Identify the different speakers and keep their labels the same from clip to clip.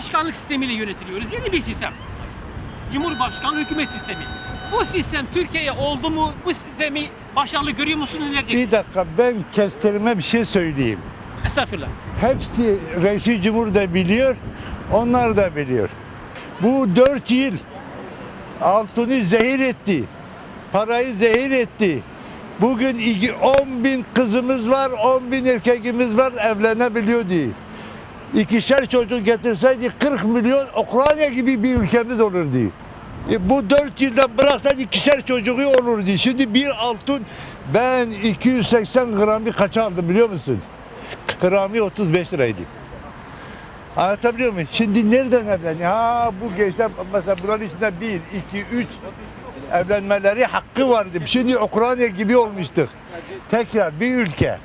Speaker 1: 4 yıldır başkanlık sistemiyle yönetiliyoruz. Yeni bir sistem. Cumhurbaşkanlığı hükümet sistemi. Bu sistem Türkiye'ye oldu mu? Bu sistemi başarılı görüyor musunuz? Ne?
Speaker 2: Bir dakika ben kestirme bir şey söyleyeyim.
Speaker 1: Estağfurullah.
Speaker 2: Hepsi reisi cumhur da biliyor, onlar da biliyor. Bu dört yıl altını zehir etti, parayı zehir etti. Bugün iki- 10 bin kızımız var, 10 bin erkekimiz var evlenebiliyor diye. İkişer çocuk getirseydi 40 milyon Ukrayna gibi bir ülkemiz olurdu. E bu 4 yıldan bıraksaydı ikişer çocuğu olurdu. Şimdi bir altın ben 280 gramı kaça aldım biliyor musun? Gramı 35 liraydı. Anlatabiliyor muyum? Şimdi nereden evleniyor? Ha bu gençler mesela bunların içinde 1, 2, 3 evlenmeleri hakkı vardı. Şimdi Ukrayna gibi olmuştuk. Tekrar bir ülke.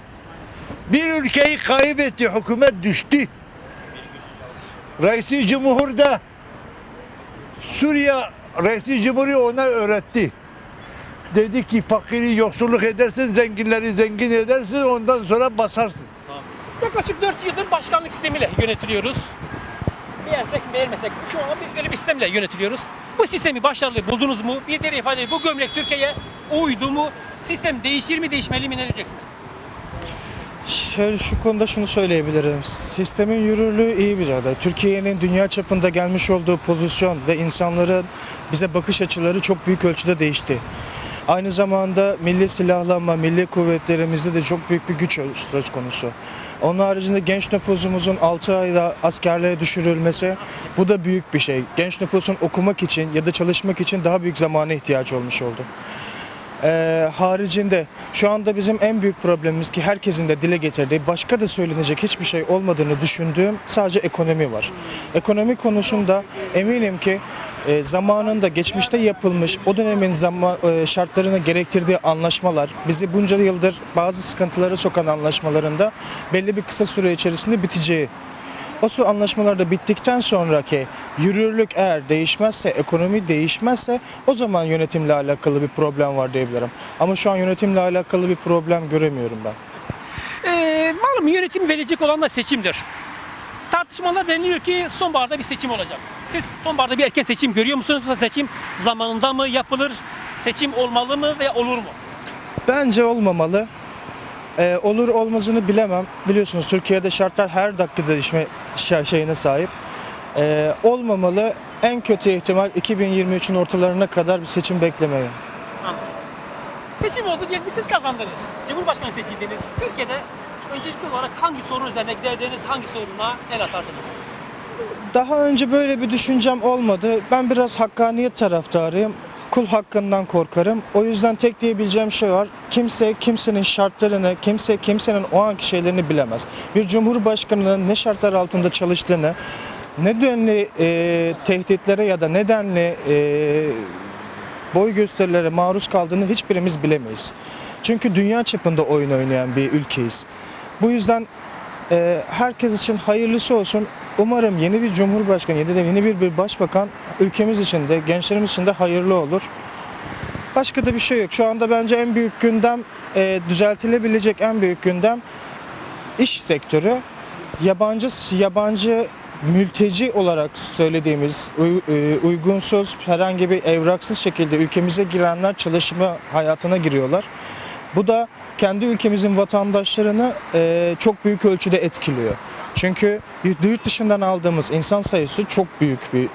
Speaker 2: Bir ülkeyi kaybetti, hükümet düştü. Reisi Cumhur da Suriye Reisi Cumhur'u ona öğretti. Dedi ki fakiri yoksulluk edersin, zenginleri zengin edersin, ondan sonra basarsın.
Speaker 1: Yaklaşık 4 yıldır başkanlık sistemiyle yönetiliyoruz. Beğensek beğenmesek şu an bir, öyle bir sistemle yönetiliyoruz. Bu sistemi başarılı buldunuz mu? Bir diğer ifade bu gömlek Türkiye'ye uydu mu? Sistem değişir mi değişmeli mi ne diyeceksiniz?
Speaker 3: Şöyle şu konuda şunu söyleyebilirim. Sistemin yürürlüğü iyi bir yerde. Türkiye'nin dünya çapında gelmiş olduğu pozisyon ve insanların bize bakış açıları çok büyük ölçüde değişti. Aynı zamanda milli silahlanma, milli kuvvetlerimizde de çok büyük bir güç söz konusu. Onun haricinde genç nüfusumuzun 6 ayda askerliğe düşürülmesi bu da büyük bir şey. Genç nüfusun okumak için ya da çalışmak için daha büyük zamana ihtiyaç olmuş oldu. Ee, haricinde şu anda bizim en büyük problemimiz ki herkesin de dile getirdiği başka da söylenecek hiçbir şey olmadığını düşündüğüm sadece ekonomi var. Ekonomi konusunda eminim ki e, zamanında geçmişte yapılmış o dönemin zaman e, şartlarını gerektirdiği anlaşmalar bizi bunca yıldır bazı sıkıntılara sokan anlaşmalarında belli bir kısa süre içerisinde biteceği o su anlaşmalar da bittikten sonraki yürürlük eğer değişmezse, ekonomi değişmezse o zaman yönetimle alakalı bir problem var diyebilirim. Ama şu an yönetimle alakalı bir problem göremiyorum ben.
Speaker 1: Ee, malum yönetim verecek olan da seçimdir. Tartışmalar deniliyor ki sonbaharda bir seçim olacak. Siz sonbaharda bir erken seçim görüyor musunuz? Seçim zamanında mı yapılır? Seçim olmalı mı veya olur mu?
Speaker 3: Bence olmamalı. Ee, olur olmazını bilemem. Biliyorsunuz Türkiye'de şartlar her dakika değişme şey- şeyine sahip. Ee, olmamalı. En kötü ihtimal 2023'ün ortalarına kadar bir seçim beklemeyin.
Speaker 1: Anladım. Seçim oldu diyelim siz kazandınız. Cumhurbaşkanı seçildiniz. Türkiye'de öncelikli olarak hangi sorun üzerine giderdiniz, hangi soruna el atardınız?
Speaker 3: Daha önce böyle bir düşüncem olmadı. Ben biraz hakkaniyet taraftarıyım. Kul hakkından korkarım. O yüzden tek diyebileceğim şey var. Kimse kimsenin şartlarını, kimse kimsenin o anki şeylerini bilemez. Bir cumhurbaşkanının ne şartlar altında çalıştığını, nedenli e, tehditlere ya da nedenli e, boy gösterilere maruz kaldığını hiçbirimiz bilemeyiz. Çünkü dünya çapında oyun oynayan bir ülkeyiz. Bu yüzden e, herkes için hayırlısı olsun. Umarım yeni bir cumhurbaşkanı ya da yeni bir, bir başbakan ülkemiz için de gençlerimiz için de hayırlı olur. Başka da bir şey yok. Şu anda bence en büyük gündem e, düzeltilebilecek en büyük gündem iş sektörü. Yabancı yabancı mülteci olarak söylediğimiz e, uygunsuz herhangi bir evraksız şekilde ülkemize girenler çalışma hayatına giriyorlar. Bu da kendi ülkemizin vatandaşlarını e, çok büyük ölçüde etkiliyor. Çünkü yurt dışından aldığımız insan sayısı çok büyük bir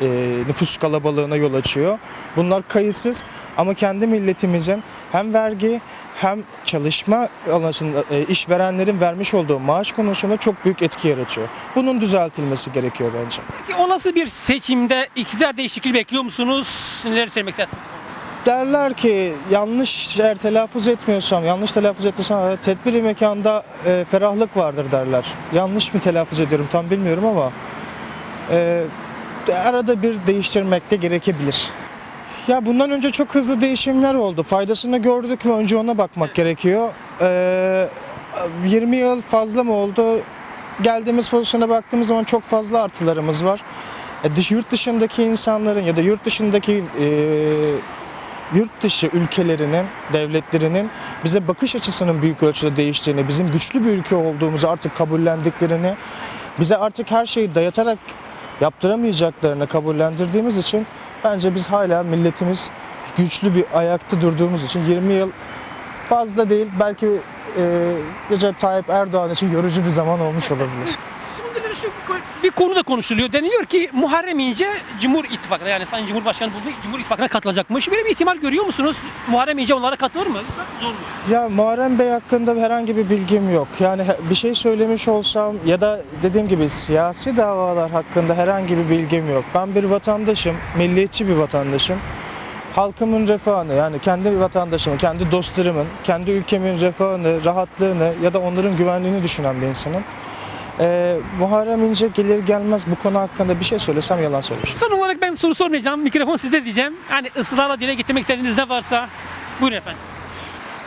Speaker 3: e, nüfus kalabalığına yol açıyor. Bunlar kayıtsız ama kendi milletimizin hem vergi hem çalışma alanında e, işverenlerin vermiş olduğu maaş konusunda çok büyük etki yaratıyor. Bunun düzeltilmesi gerekiyor bence.
Speaker 1: Peki o nasıl bir seçimde iktidar değişikliği bekliyor musunuz? Neler söylemek istersiniz?
Speaker 3: Derler ki yanlış eğer telaffuz etmiyorsam, yanlış telaffuz ettiysem tedbiri mekanda e, ferahlık vardır derler. Yanlış mı telaffuz ediyorum tam bilmiyorum ama e, arada bir değiştirmek de gerekebilir. Ya bundan önce çok hızlı değişimler oldu. Faydasını gördük mü önce ona bakmak gerekiyor. E, 20 yıl fazla mı oldu? Geldiğimiz pozisyona baktığımız zaman çok fazla artılarımız var. E, dış, yurt dışındaki insanların ya da yurt dışındaki e, yurt dışı ülkelerinin, devletlerinin bize bakış açısının büyük ölçüde değiştiğini, bizim güçlü bir ülke olduğumuzu artık kabullendiklerini bize artık her şeyi dayatarak yaptıramayacaklarını kabullendirdiğimiz için bence biz hala milletimiz güçlü bir ayakta durduğumuz için 20 yıl fazla değil belki e, Recep Tayyip Erdoğan için yorucu bir zaman olmuş olabilir.
Speaker 1: Bir konu- da konuşuluyor. Deniliyor ki Muharrem İnce Cumhur İttifakı'na yani Sayın Cumhurbaşkanı bulduğu Cumhur İttifakı'na katılacakmış. Böyle bir ihtimal görüyor musunuz? Muharrem İnce onlara katılır mı? Zor mu?
Speaker 3: Ya Muharrem Bey hakkında herhangi bir bilgim yok. Yani bir şey söylemiş olsam ya da dediğim gibi siyasi davalar hakkında herhangi bir bilgim yok. Ben bir vatandaşım, milliyetçi bir vatandaşım. Halkımın refahını yani kendi vatandaşımın, kendi dostlarımın, kendi ülkemin refahını, rahatlığını ya da onların güvenliğini düşünen bir insanım. Ee, Muharrem İnce gelir gelmez bu konu hakkında bir şey söylesem yalan söylemişim.
Speaker 1: Son olarak ben soru sormayacağım. Mikrofon sizde diyeceğim. Hani ısrarla dile getirmek istediğiniz ne varsa buyurun efendim.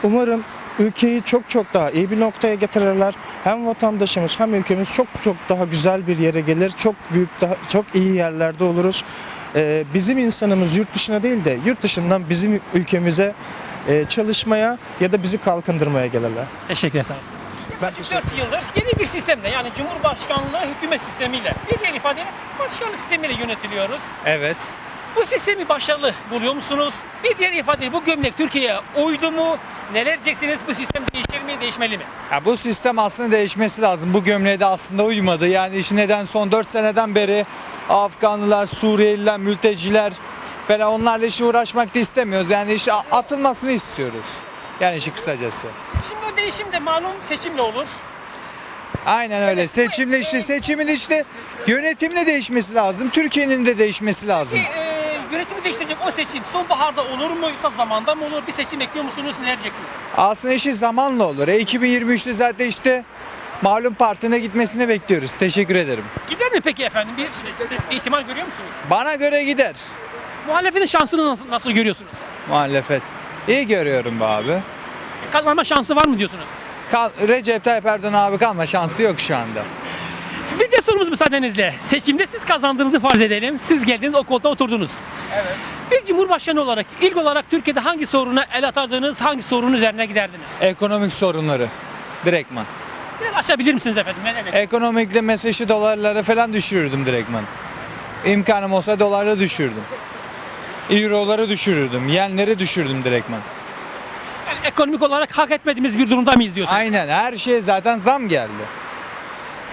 Speaker 3: Umarım ülkeyi çok çok daha iyi bir noktaya getirirler. Hem vatandaşımız hem ülkemiz çok çok daha güzel bir yere gelir. Çok büyük daha çok iyi yerlerde oluruz. Ee, bizim insanımız yurt dışına değil de yurt dışından bizim ülkemize e, çalışmaya ya da bizi kalkındırmaya gelirler.
Speaker 1: Teşekkür ederim. Yaklaşık 4 yıldır yeni bir sistemle yani Cumhurbaşkanlığı hükümet sistemiyle bir diğer ifadeyle başkanlık sistemiyle yönetiliyoruz.
Speaker 4: Evet.
Speaker 1: Bu sistemi başarılı buluyor musunuz? Bir diğer ifade bu gömlek Türkiye'ye uydu mu? Neler diyeceksiniz? Bu sistem değişir mi, değişmeli mi?
Speaker 4: Ya bu sistem aslında değişmesi lazım. Bu gömleğe de aslında uymadı. Yani işi neden son 4 seneden beri Afganlılar, Suriyeliler, mülteciler falan onlarla işi uğraşmak da istemiyoruz. Yani işi atılmasını istiyoruz. Yani işi kısacası.
Speaker 1: Değişim de malum seçimle olur.
Speaker 4: Aynen öyle. Seçimle işte seçimin işte yönetimle değişmesi lazım. Türkiye'nin de değişmesi lazım.
Speaker 1: Ki, e, yönetimi değiştirecek o seçim sonbaharda olur mu yoksa zamanda mı olur? Bir seçim bekliyor musunuz? Ne diyeceksiniz?
Speaker 4: Aslında işi zamanla olur. E 2023'te zaten işte malum partine gitmesini bekliyoruz. Teşekkür ederim.
Speaker 1: Gider mi peki efendim? Bir ihtimal görüyor musunuz?
Speaker 4: Bana göre gider.
Speaker 1: Muhalefetin şansını nasıl, nasıl görüyorsunuz?
Speaker 4: Muhalefet. İyi görüyorum be abi.
Speaker 1: Kazanma şansı var mı diyorsunuz?
Speaker 4: Kal Recep Tayyip Erdoğan abi kalma şansı yok şu anda.
Speaker 1: Bir de sorumuz müsaadenizle. Seçimde siz kazandığınızı farz edelim. Siz geldiniz o koltuğa oturdunuz. Evet. Bir cumhurbaşkanı olarak ilk olarak Türkiye'de hangi soruna el atardınız, hangi sorunun üzerine giderdiniz?
Speaker 4: Ekonomik sorunları. Direktman.
Speaker 1: Biraz açabilir misiniz efendim? Ne demek?
Speaker 4: Ekonomikle mesajı dolarlara falan düşürürdüm direktman. İmkanım olsa dolarla düşürdüm. Euroları düşürürdüm. Yenleri düşürdüm direktman.
Speaker 1: Ekonomik olarak hak etmediğimiz bir durumda mıyız diyorsunuz?
Speaker 4: Aynen her şeye zaten zam geldi.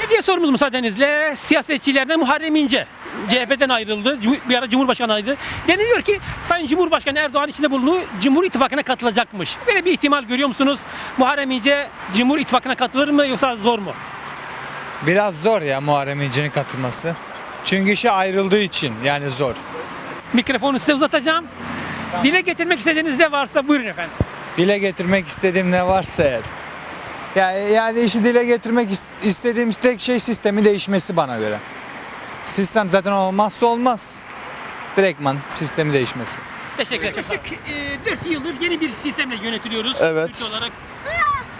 Speaker 1: Bir diğer sorumuz müsaadenizle siyasetçilerden Muharrem İnce. CHP'den ayrıldı. Bir ara Cumhurbaşkanı ayrıldı. Deniliyor ki Sayın Cumhurbaşkanı Erdoğan içinde bulunduğu Cumhur İttifakı'na katılacakmış. Böyle bir ihtimal görüyor musunuz? Muharrem İnce Cumhur İttifakı'na katılır mı yoksa zor mu?
Speaker 4: Biraz zor ya Muharrem İnce'nin katılması. Çünkü işe ayrıldığı için yani zor.
Speaker 1: Mikrofonu size uzatacağım. Dile getirmek istediğiniz ne varsa buyurun efendim.
Speaker 4: Dile getirmek istediğim ne varsa eğer. Yani, yani işi dile getirmek is- istediğim tek şey sistemi değişmesi bana göre. Sistem zaten olmazsa olmaz. Direktman sistemi değişmesi.
Speaker 1: Teşekkür ederim. Yaklaşık 4 yıldır yeni bir sistemle yönetiliyoruz.
Speaker 5: Evet.
Speaker 1: Ülke olarak.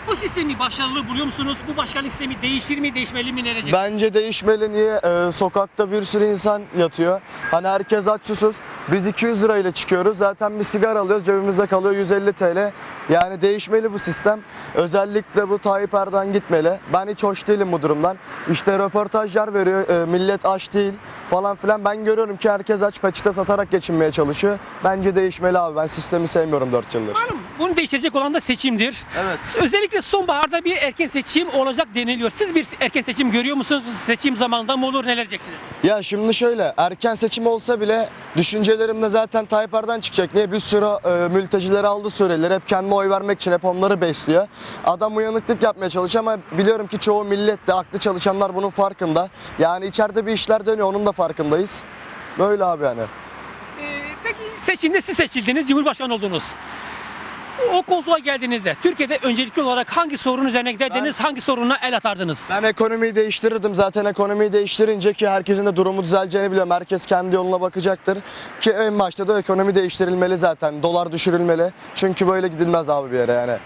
Speaker 1: Bu sistemi başarılı buluyor musunuz? Bu başkanlık sistemi değişir mi, değişmeli mi, ne?
Speaker 5: Bence değişmeli. Niye? Ee, sokakta bir sürü insan yatıyor. Hani herkes aç susuz. Biz 200 lirayla çıkıyoruz. Zaten bir sigara alıyoruz. Cebimizde kalıyor 150 TL. Yani değişmeli bu sistem. Özellikle bu Tayyip Erdoğan gitmeli. Ben hiç hoş değilim bu durumdan. İşte röportajlar veriyor. e, millet aç değil falan filan. Ben görüyorum ki herkes aç peçete satarak geçinmeye çalışıyor. Bence değişmeli abi. Ben sistemi sevmiyorum 4 yıldır.
Speaker 1: Malum bunu değiştirecek olan da seçimdir.
Speaker 5: Evet.
Speaker 1: Özellikle sonbaharda bir erken seçim olacak deniliyor. Siz bir erken seçim görüyor musunuz? Seçim zamanında mı olur? Neler diyeceksiniz?
Speaker 5: Ya şimdi şöyle erken seçim olsa bile düşüncelerimde zaten Tayyip Erdoğan çıkacak. Niye? Bir sürü e, mültecileri aldı Suriyeliler. Hep kendine oy vermek için hep onları besliyor. Adam uyanıklık yapmaya çalışıyor ama biliyorum ki çoğu millet de aklı çalışanlar bunun farkında. Yani içeride bir işler dönüyor onun da farkındayız. Böyle abi yani.
Speaker 1: Ee, peki seçimde siz seçildiniz, Cumhurbaşkanı oldunuz. O koltuğa geldiğinizde Türkiye'de öncelikli olarak hangi sorun üzerine giderdiniz, hangi soruna el atardınız?
Speaker 5: Ben ekonomiyi değiştirirdim. Zaten ekonomiyi değiştirince ki herkesin de durumu düzeleceğini biliyorum. Herkes kendi yoluna bakacaktır. Ki en başta da ekonomi değiştirilmeli zaten. Dolar düşürülmeli. Çünkü böyle gidilmez abi bir yere yani.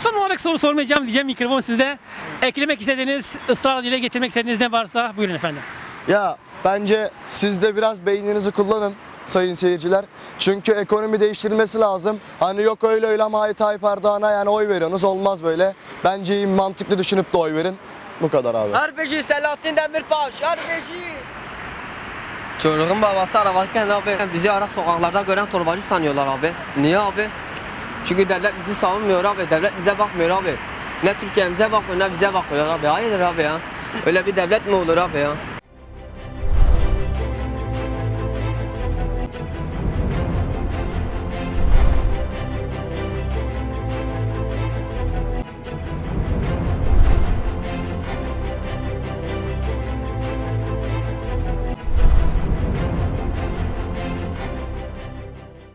Speaker 1: Son olarak soru sormayacağım diyeceğim mikrofon sizde. Eklemek istediğiniz, ısrarla dile getirmek istediğiniz ne varsa buyurun efendim.
Speaker 5: Ya bence siz de biraz beyninizi kullanın sayın seyirciler. Çünkü ekonomi değiştirilmesi lazım. Hani yok öyle öyle ama Tayyip Erdoğan'a yani oy veriyorsunuz olmaz böyle. Bence iyi mantıklı düşünüp de oy verin. Bu kadar abi.
Speaker 6: Harbeci Selahattin Demirbaş, harbeci. Çocuğun babası arabakken abi bizi ara sokaklarda gören torbacı sanıyorlar abi. Niye abi? Çünkü devlet bizi savunmuyor abi. Devlet bize bakmıyor abi. Ne Türkiye'mize bakmıyor ne bize bakıyor abi. Hayırdır abi ya? Öyle bir devlet mi olur abi ya?